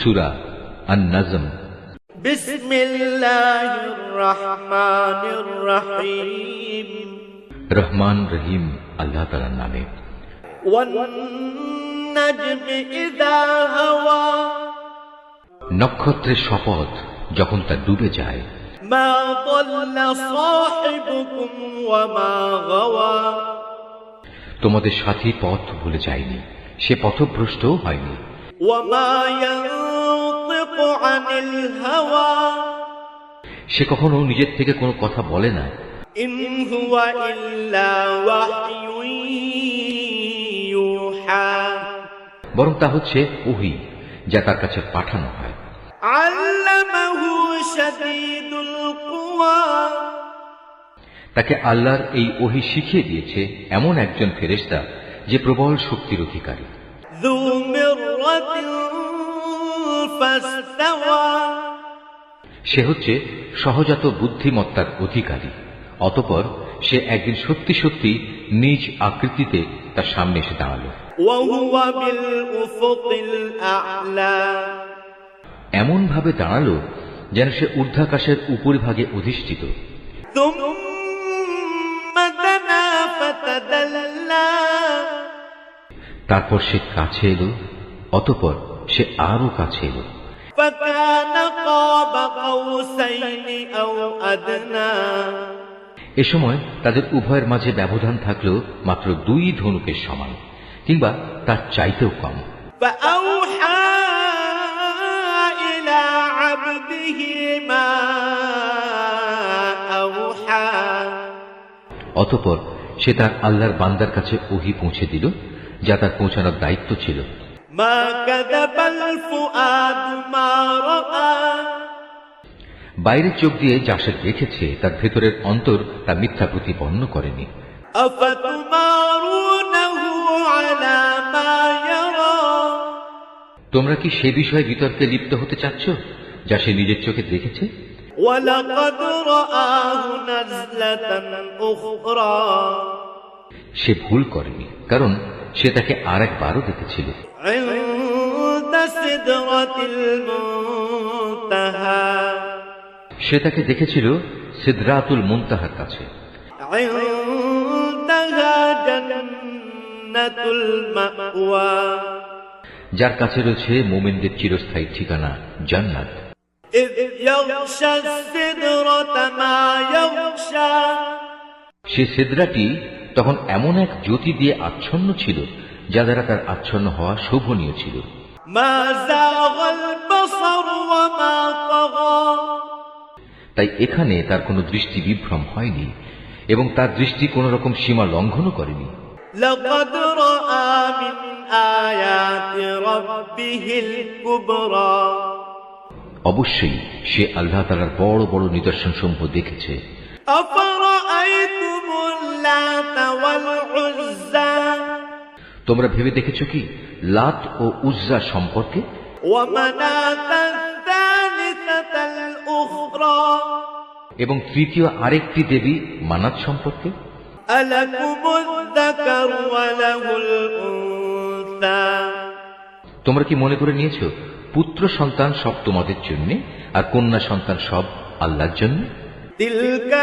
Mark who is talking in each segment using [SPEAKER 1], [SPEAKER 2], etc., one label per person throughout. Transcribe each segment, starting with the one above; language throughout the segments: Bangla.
[SPEAKER 1] সুরা আন্নাজম রহমান রহিম আল্লাহ তালার নামে নক্ষত্রের শপথ যখন তা ডুবে যায় তোমাদের সাথী পথ ভুলে যায়নি সে পথভ্রষ্টও হয়নি সে কখনো নিজের থেকে কোন কথা বলে না বরং তা হচ্ছে ওহি যা তার কাছে পাঠানো হয় তাকে আল্লাহর এই ওহি শিখিয়ে দিয়েছে এমন একজন ফেরেস্তা যে প্রবল শক্তির অধিকারী
[SPEAKER 2] ذو مرة فاستوى
[SPEAKER 1] সে হচ্ছে সহজাত বুদ্ধিমত্তার অধিকারী অতপর সে একদিন সত্যি সত্যি নিজ আকৃতিতে তার সামনে এসে দাঁড়াল এমন ভাবে দাঁড়ালো যেন সে ঊর্ধ্বাকাশের উপরিভাগে অধিষ্ঠিত তারপর সে কাছে এলো অতপর সে আরো কাছে এলো এ সময় তাদের উভয়ের মাঝে ব্যবধান থাকলেও মাত্র দুই ধনুকের সমান কিংবা তার চাইতেও কম অতপর সে তার আল্লাহর বান্দার কাছে ওহি পৌঁছে দিল যা তার পৌঁছানোর দায়িত্ব ছিল বাইরের চোখ দিয়ে যা সে দেখেছে তার ভেতরের অন্তর তা মিথ্যা প্রতিপন্ন করেনি তোমরা কি সে বিষয়ে বিতর্কে লিপ্ত হতে চাচ্ছ যা সে নিজের চোখে দেখেছে সে ভুল করেনি কারণ সে তাকে আর একবারও দেখেছিল সে তাকে দেখেছিল সিদ্রাতুল মুন্তাহার কাছে যার কাছে রয়েছে মোমেনদের চিরস্থায়ী ঠিকানা জান্নাত সে সিদ্রাটি তখন এমন এক জ্যোতি দিয়ে আচ্ছন্ন ছিল যা দ্বারা তার আচ্ছন্ন হওয়া শোভনীয় ছিল তাই এখানে তার কোন দৃষ্টি বিভ্রম হয়নি এবং তার দৃষ্টি কোন রকম সীমা লঙ্ঘনও করেনি অবশ্যই সে আল্লাহ তালার বড় বড় নিদর্শন সমূহ দেখেছে অপর তোমরা ভেবে দেখেছ কি লাত ও উজ্জা সম্পর্কে এবং তৃতীয় আরেকটি দেবী মানাত সম্পর্কে তোমরা কি মনে করে নিয়েছ পুত্র সন্তান সব তোমাদের জন্য আর কন্যা সন্তান সব আল্লাহর জন্য
[SPEAKER 2] তিলকা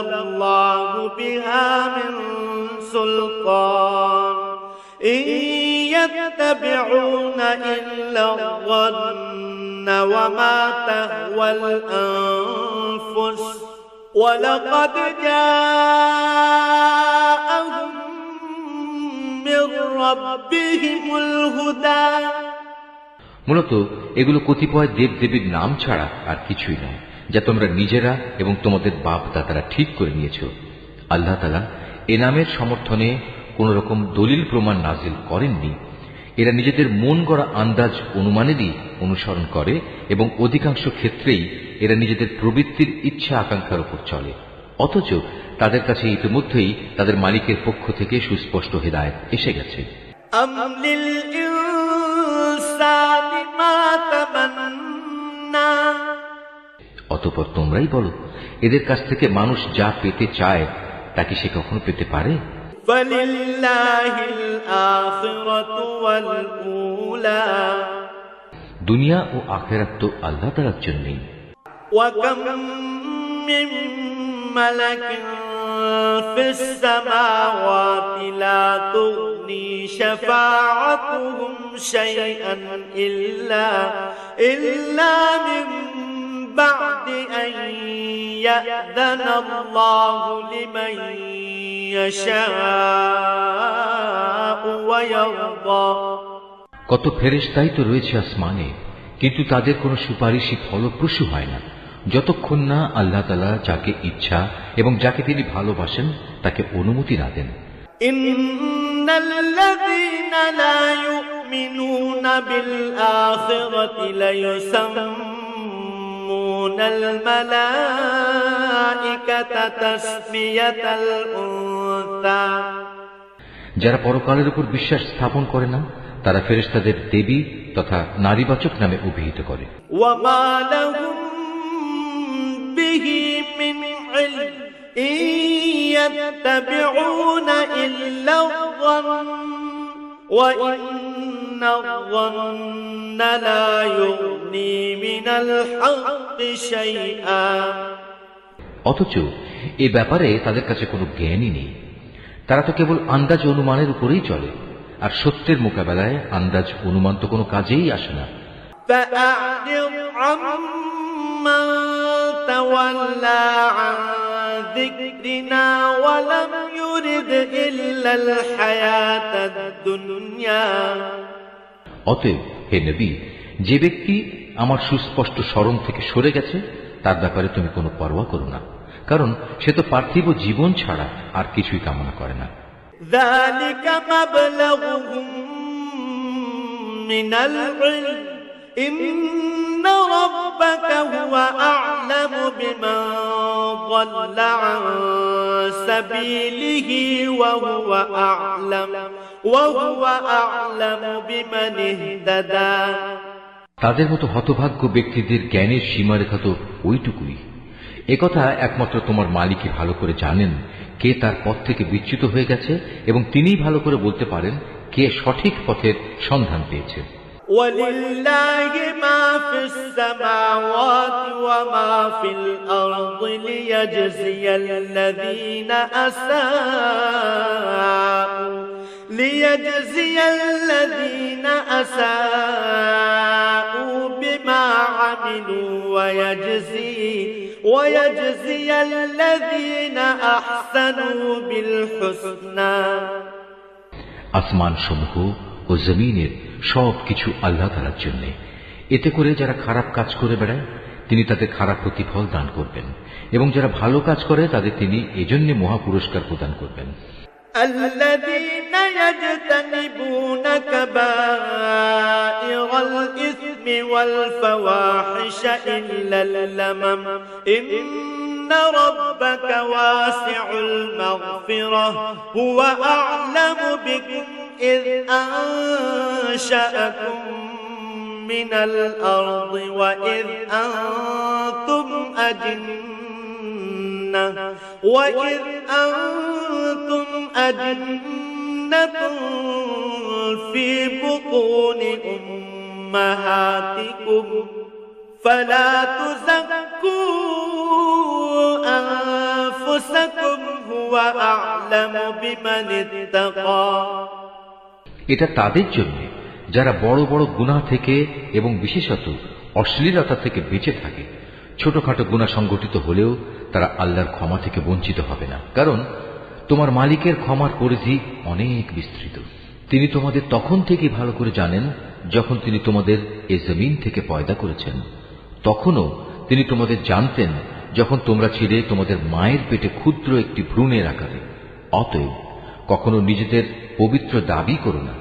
[SPEAKER 2] اللَّهُ بِهَا مِنْ سُلْطَانٍ إِنْ يَتَّبِعُونَ إِلَّا الظَّنَّ وَمَا تَهْوَى الأنفس وَلَقَدْ جَاءَهُمْ مِنْ رَبِّهِمُ الْهُدَى
[SPEAKER 1] মূলত এগুলো কতিপয় দেব দেবীর নাম ছাড়া আর কিছুই নয় যা তোমরা নিজেরা এবং তোমাদের বাপ দাতারা ঠিক করে নিয়েছ আল্লাহ তালা এনামের সমর্থনে কোন রকম দলিল প্রমাণ নাজিল করেননি এরা নিজেদের মন গড়া আন্দাজ অনুমানেরই অনুসরণ করে এবং অধিকাংশ ক্ষেত্রেই এরা নিজেদের প্রবৃত্তির ইচ্ছা আকাঙ্ক্ষার উপর চলে অথচ তাদের কাছে ইতিমধ্যেই তাদের মালিকের পক্ষ থেকে সুস্পষ্ট হেদায়ত এসে গেছে অতপর তোমরাই বলো এদের কাছ থেকে মানুষ যা পেতে চায় তা কি সে কখনো পেতে পারে দুনিয়া ও আখেরাত তো আল্লাহ তালার জন্যই
[SPEAKER 2] ইল্লা السماوات بعد أن يأذن الله لمن يشاء ويرضى
[SPEAKER 1] কত ফেরেশতাই তো রয়েছে আসমানে কিন্তু তাদের কোনো সুপারিশই ফলপ্রসূ হয় না যতক্ষণ না আল্লাহ তালা যাকে ইচ্ছা এবং যাকে তিনি ভালোবাসেন তাকে অনুমতি না দেন
[SPEAKER 2] ইন্নাল্লাযীনা লা ইউমিনুনা বিল আখিরাতি লা
[SPEAKER 1] যারা পরকালের উপর বিশ্বাস স্থাপন করে না তারা ফেরেস্তাদের দেবী তথা নারীবাচক নামে অভিহিত করে
[SPEAKER 2] ইয়া الظن لا يغني من الحق شيئا
[SPEAKER 1] অথচ এ ব্যাপারে তাদের কাছে কোনো জ্ঞানই নেই তারা তো কেবল আন্দাজ অনুমানের উপরেই চলে আর সত্যের মোকাবেলায় আন্দাজ অনুমান তো কোনো কাজেই আসে না
[SPEAKER 2] ذكرنا
[SPEAKER 1] অতএব হে নবী যে ব্যক্তি আমার সুস্পষ্ট স্মরণ থেকে সরে গেছে তার ব্যাপারে তুমি কোনো পরোয়া করো না কারণ সে তো পার্থিব জীবন ছাড়া আর কিছুই কামনা করে না
[SPEAKER 2] إن
[SPEAKER 1] তাদের মতো হতভাগ্য ব্যক্তিদের জ্ঞানের সীমারেখা তো ওইটুকুই একথা একমাত্র তোমার মালিকই ভালো করে জানেন কে তার পথ থেকে বিচ্যুত হয়ে গেছে এবং তিনিই ভালো করে বলতে পারেন কে সঠিক পথের সন্ধান পেয়েছে
[SPEAKER 2] ولله ليجزي الذين أساءوا بما عملوا ويجزي ويجزي الذين أحسنوا بالحسنى
[SPEAKER 1] আসমান সমূহ ও জমিনের সব কিছু আল্লাহ তালার জন্য এতে করে যারা খারাপ কাজ করে বেড়ায় তিনি তাদের খারাপ প্রতিফল দান করবেন এবং যারা ভালো কাজ করে তাদের তিনি এজন্য মহা পুরস্কার প্রদান করবেন
[SPEAKER 2] আল্লাহ يجتنبون كبائر الإثم والفواحش إلا اللمم إن ربك واسع المغفرة هو أعلم بكم إذ أنشأكم من الأرض وإذ أنتم أجنة وإذ أنتم أجنة في بطون أمهاتكم فلا تزكوا أنفسكم هو أعلم بمن اتقى
[SPEAKER 1] এটা তাদের জন্য যারা বড় বড় গুণা থেকে এবং বিশেষত অশ্লীলতা থেকে বেঁচে থাকে ছোটখাটো গুণা সংগঠিত হলেও তারা আল্লাহর ক্ষমা থেকে বঞ্চিত হবে না কারণ তোমার মালিকের ক্ষমার পরিধি অনেক বিস্তৃত তিনি তোমাদের তখন থেকে ভালো করে জানেন যখন তিনি তোমাদের এ জমিন থেকে পয়দা করেছেন তখনও তিনি তোমাদের জানতেন যখন তোমরা ছিলে তোমাদের মায়ের পেটে ক্ষুদ্র একটি ভ্রূণের আকারে অতএব কখনো নিজেদের পবিত্র দাবি করো না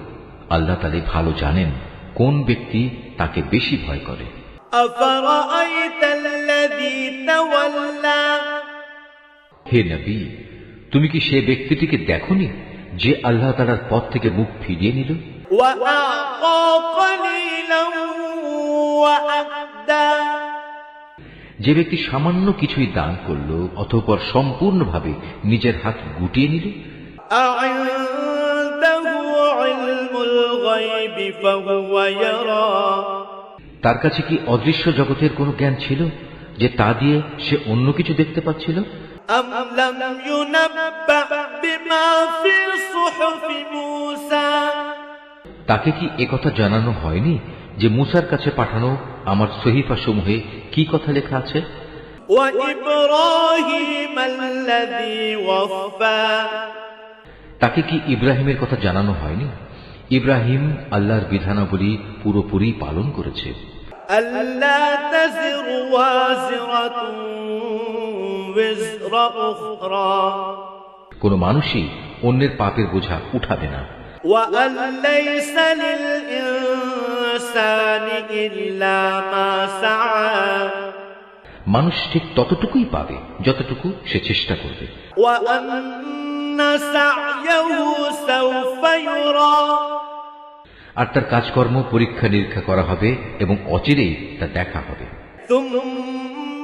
[SPEAKER 1] আল্লাহ তালে ভালো জানেন কোন ব্যক্তি তাকে বেশি ভয় করে হে নবী তুমি কি সে ব্যক্তিটিকে দেখনি যে আল্লাহ তালার পথ থেকে মুখ ফিরিয়ে নিল যে ব্যক্তি সামান্য কিছুই দান করল অথপর সম্পূর্ণভাবে নিজের হাত গুটিয়ে নিল তার কাছে কি অদৃশ্য জগতের কোনো জ্ঞান ছিল যে তা দিয়ে সে অন্য কিছু দেখতে পাচ্ছিল
[SPEAKER 2] أم لم ينبأ بما في صحف موسى
[SPEAKER 1] তাকে কি একথা জানানো হয়নি যে মুসার কাছে পাঠানো আমার সহিফা সমূহে কি কথা লেখা আছে তাকে কি ইব্রাহিমের কথা জানানো হয়নি ইব্রাহিম আল্লাহর বিধানাবলী পুরোপুরি পালন করেছে
[SPEAKER 2] আল্লাহ
[SPEAKER 1] কোন মানুষই অন্যের পাপের বোঝা উঠাবে না মানুষ ঠিক ততটুকুই পাবে যতটুকু সে চেষ্টা করবে আর তার কাজকর্ম পরীক্ষা নিরীক্ষা করা হবে এবং অচিরেই তা দেখা হবে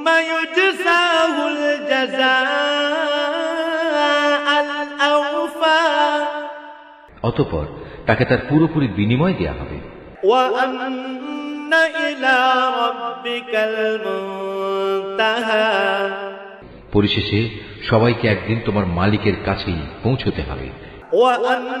[SPEAKER 2] ثم يجزاه الجزاء الأوفى
[SPEAKER 1] অতপর তাকে তার পুরোপুরি বিনিময় দেয়া হবে পরিশেষে সবাইকে একদিন তোমার মালিকের কাছেই পৌঁছতে হবে وأنه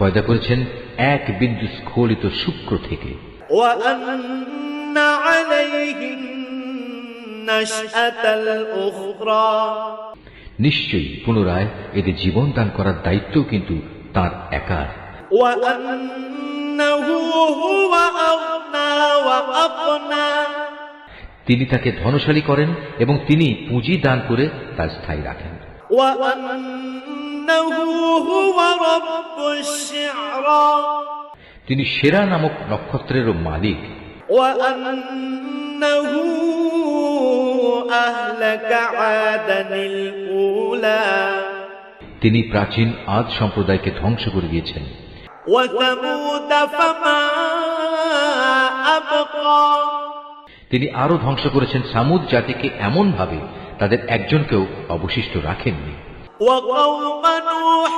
[SPEAKER 1] পয়দা করেছেন এক বিদ্যুৎ স্খলিত শুক্র থেকে নিশ্চয়ই পুনরায় এদের জীবন দান করার দায়িত্ব কিন্তু তার একার তিনি তাকে ধনশালী করেন এবং তিনি পুঁজি দান করে তার স্থায়ী রাখেন তিনি সেরা নামক নক্ষত্রেরও মালিক তিনি প্রাচীন আদ সম্প্রদায়কে ধ্বংস করে দিয়েছেন তিনি আরো ধ্বংস করেছেন সামুদ জাতিকে এমনভাবে তাদের একজনকেও অবশিষ্ট রাখেননি
[SPEAKER 2] وقوم نوح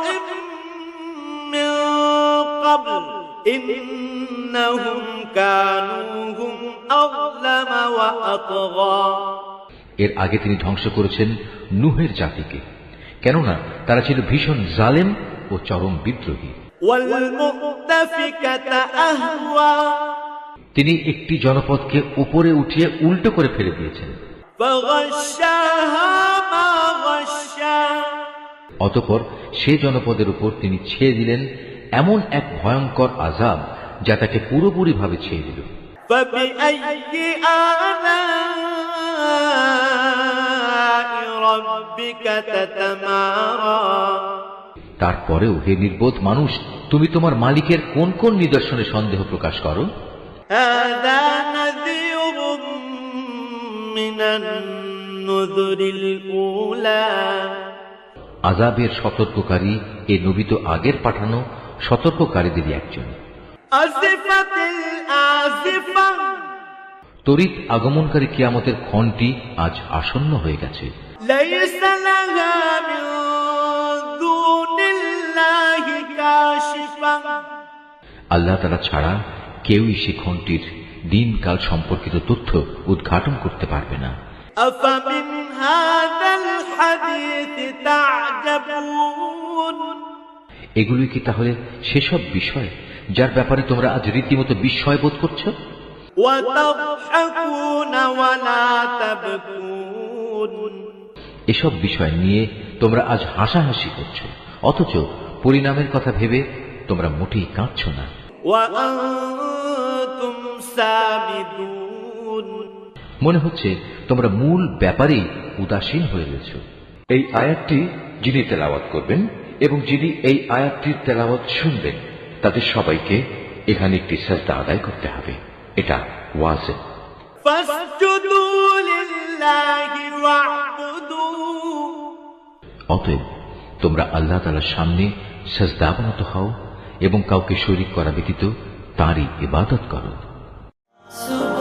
[SPEAKER 2] من قبل إنهم كانوا أظلم وأطغى
[SPEAKER 1] এর আগে তিনি ধ্বংস করেছেন নুহের জাতিকে কেননা তারা ছিল ভীষণ জালেম ও চরম বিদ্রোহী তিনি একটি জনপদকে উপরে উঠিয়ে উল্টো করে ফেলে দিয়েছেন অতপর সে জনপদের উপর তিনি ছেড়ে দিলেন এমন এক ভয়ঙ্কর আজাব যা তাকে পুরোপুরিভাবে ছেড়ে দিল তারপরেও হে নির্বোধ মানুষ তুমি তোমার মালিকের কোন কোন নিদর্শনে সন্দেহ প্রকাশ করো আজাবের সতর্ককারী এ নবী তো আগের পাঠানো সতর্ককারীদেরই একজন তরিত আগমনকারী কিয়ামতের খনটি আজ আসন্ন হয়ে গেছে আল্লাহ তারা ছাড়া কেউই সে খনটির দিন কাল সম্পর্কিত তথ্য উদ্ঘাটন করতে পারবে না এগুলি কি তাহলে সেসব বিষয় যার ব্যাপারে তোমরা আজ রীতিমতো বিস্ময় বোধ করছো এসব বিষয় নিয়ে তোমরা আজ হাসাহাসি করছো অথচ পরিণামের কথা ভেবে তোমরা মোটেই কাঁদছ না মনে হচ্ছে তোমরা মূল ব্যাপারেই উদাসীন হয়ে গেছ এই আয়াতটি যিনি তেলাওয়াত করবেন এবং যিনি এই আয়াতটির তেলাওয়াত শুনবেন তাদের সবাইকে এখানে একটি শ্রদ্ধা আদায় করতে হবে এটা ওয়াজে অতএব তোমরা আল্লাহ তালার সামনে সাজদা হও এবং কাউকে শরিক করা ব্যতীত তাঁরই ইবাদত করো So